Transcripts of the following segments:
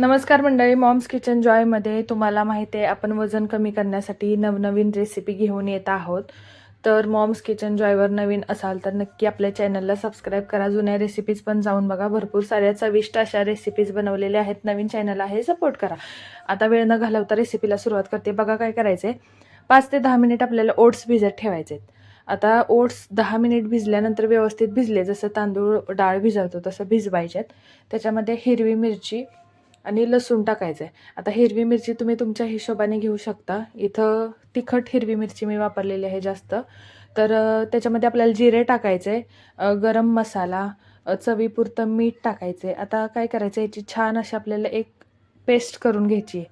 नमस्कार मंडळी moms kitchen जॉयमध्ये तुम्हाला माहिती आहे आपण वजन कमी करण्यासाठी नवनवीन रेसिपी घेऊन येत आहोत. तर मॉम्स किचन जॉयवर नवीन असाल तर नक्की आपल्या चॅनलला सबस्क्राईब करा. जुन्या रेसिपीज पण जाऊन बघा. भरपूर साऱ्या चविष्ट अशा रेसिपीज बनवलेल्या आहेत. नवीन चॅनल आहे सपोर्ट करा. आता वेळ न घालवता रेसिपीला सुरुवात करते. बघा काय करायचं आहे पाच ते दहा मिनिट आपल्याला ओट्स भिजत ठेवायचे आहेत आता ओट्स दहा मिनिट भिजल्यानंतर व्यवस्थित भिजले. जसं तांदूळ डाळ भिजवतो तसं भिजवायच्यात त्याच्यामध्ये हिरवी मिरची आणि लसूण टाकायचं आहे आता हिरवी मिरची तुम्ही तुमच्या हिशोबाने घेऊ शकता. इथं तिखट हिरवी मिरची मी वापरलेली आहे जास्त. तर त्याच्यामध्ये आपल्याला जिरे टाकायचे गरम मसाला चवीपुरतं मीठ टाकायचं आहे आता काय करायचं याची छान अशी आपल्याला एक पेस्ट करून घ्यायची आहे.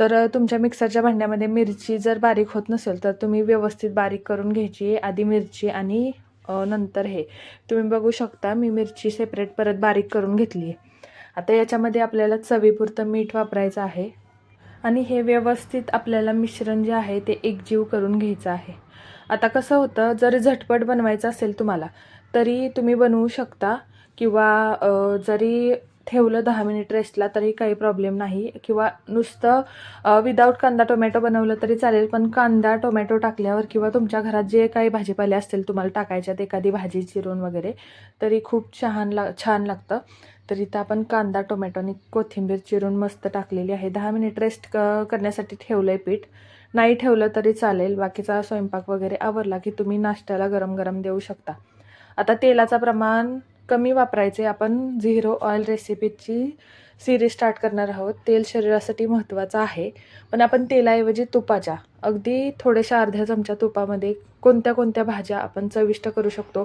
तर तुमच्या मिक्सरच्या भांड्यामध्ये मिरची जर बारीक होत नसेल तर तुम्ही व्यवस्थित बारीक करून घ्यायची आहे. आधी मिरची आणि नंतर हे. तुम्ही बघू शकता मी मिरची सेपरेट परत बारीक करून घेतली आहे. आता याच्यामध्ये आपल्याला चवीपुरतं मीठ वापरायचं आहे. आणि हे व्यवस्थित आपल्याला मिश्रण जे आहे ते एकजीव करून घ्यायचं आहे. आता कसं होतं जर झटपट बनवायचं असेल तुम्हाला तरी तुम्ही बनवू शकता किंवा जरी ठेवलं दहा मिनिट रेस्टला तरी काही प्रॉब्लेम नाही. किंवा नुसतं विदाऊट कांदा टोमॅटो बनवलं तरी चालेल पण कांदा टोमॅटो टाकल्यावर किंवा तुमच्या घरात जे काही भाजीपाले असतील तुम्हाला टाकायच्यात एखादी भाजी चिरून वगैरे तरी खूप छान ला छान लागतं. तर इथं आपण कांदा टोमॅटो आणि कोथिंबीर चिरून मस्त टाकलेली आहे. दहा मिनिट रेस्ट क करण्यासाठी ठेवलं आहे पीठ. नाही ठेवलं तरी चालेल. बाकीचा स्वयंपाक वगैरे आवरला की तुम्ही नाश्त्याला गरम गरम देऊ शकता. आता तेलाचं प्रमाण कमी वापरायचे. आपण झिरो ऑइल रेसिपीची सिरीज स्टार्ट करणार आहोत. तेल शरीरासाठी महत्त्वाचं आहे. पण आपण तेलाऐवजी तुपाच्या अगदी थोड्याशा अर्ध्या चमच्या तुपामध्ये कोणत्या कोणत्या भाज्या आपण चविष्ट करू शकतो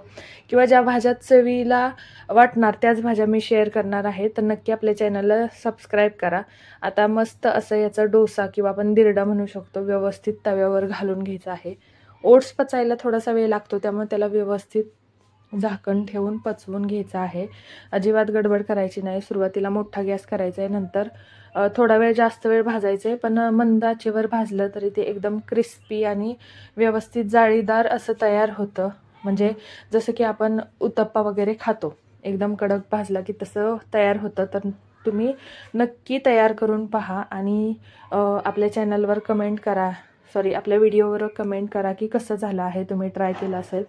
किंवा ज्या भाज्या चवीला वाटणार त्याच भाज्या मी शेअर करणार आहे तर नक्की आपल्या चॅनलला सबस्क्राईब करा. आता मस्त असं याचा डोसा किंवा आपण दिरडा म्हणू शकतो व्यवस्थित तव्यावर घालून घ्यायचा आहे. ओट्स पचायला थोडासा वेळ लागतो त्यामुळे त्याला व्यवस्थित झाकण ठेवून पचवून घ्यायचं आहे. अजिबात गडबड करायची नाही. सुरुवातीला मोठा गॅस करायचा आहे नंतर थोडा वेळ जास्त वेळ भाजायचं आहे पण मंद आचेवर भाजलं तरी ते एकदम क्रिस्पी आणि व्यवस्थित जाळीदार असं तयार होतं. म्हणजे जसं की आपण उत्तप्पा वगैरे खातो. एकदम कडक भाजला की तसं तयार होतं. तर तुम्ही नक्की तयार करून पहा आणि आपल्या चॅनलवर कमेंट करा. सॉरी आपल्या व्हिडिओवर कमेंट करा की कसं झालं आहे तुम्ही ट्राय केलं असेल.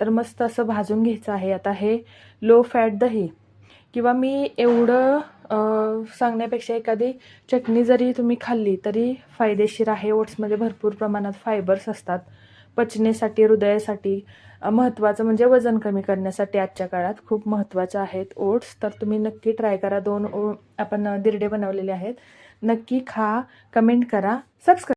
तर मस्त असं भाजून घ्यायचं आहे. आता हे लो फॅट दही. किंवा मी एवढं सांगण्यापेक्षा एखादी चटणी जरी तुम्ही खाल्ली तरी फायदेशीर आहे. ओट्समध्ये भरपूर प्रमाणात फायबर्स असतात. पचनेसाठी हृदयासाठी महत्त्वाचं म्हणजे वजन कमी करण्यासाठी आजच्या काळात खूप महत्त्वाचं आहेत ओट्स तर तुम्ही नक्की ट्राय करा. दोन ओ आपण दिरडे बनवलेले आहेत. नक्की खा कमेंट करा सबस्क्राईब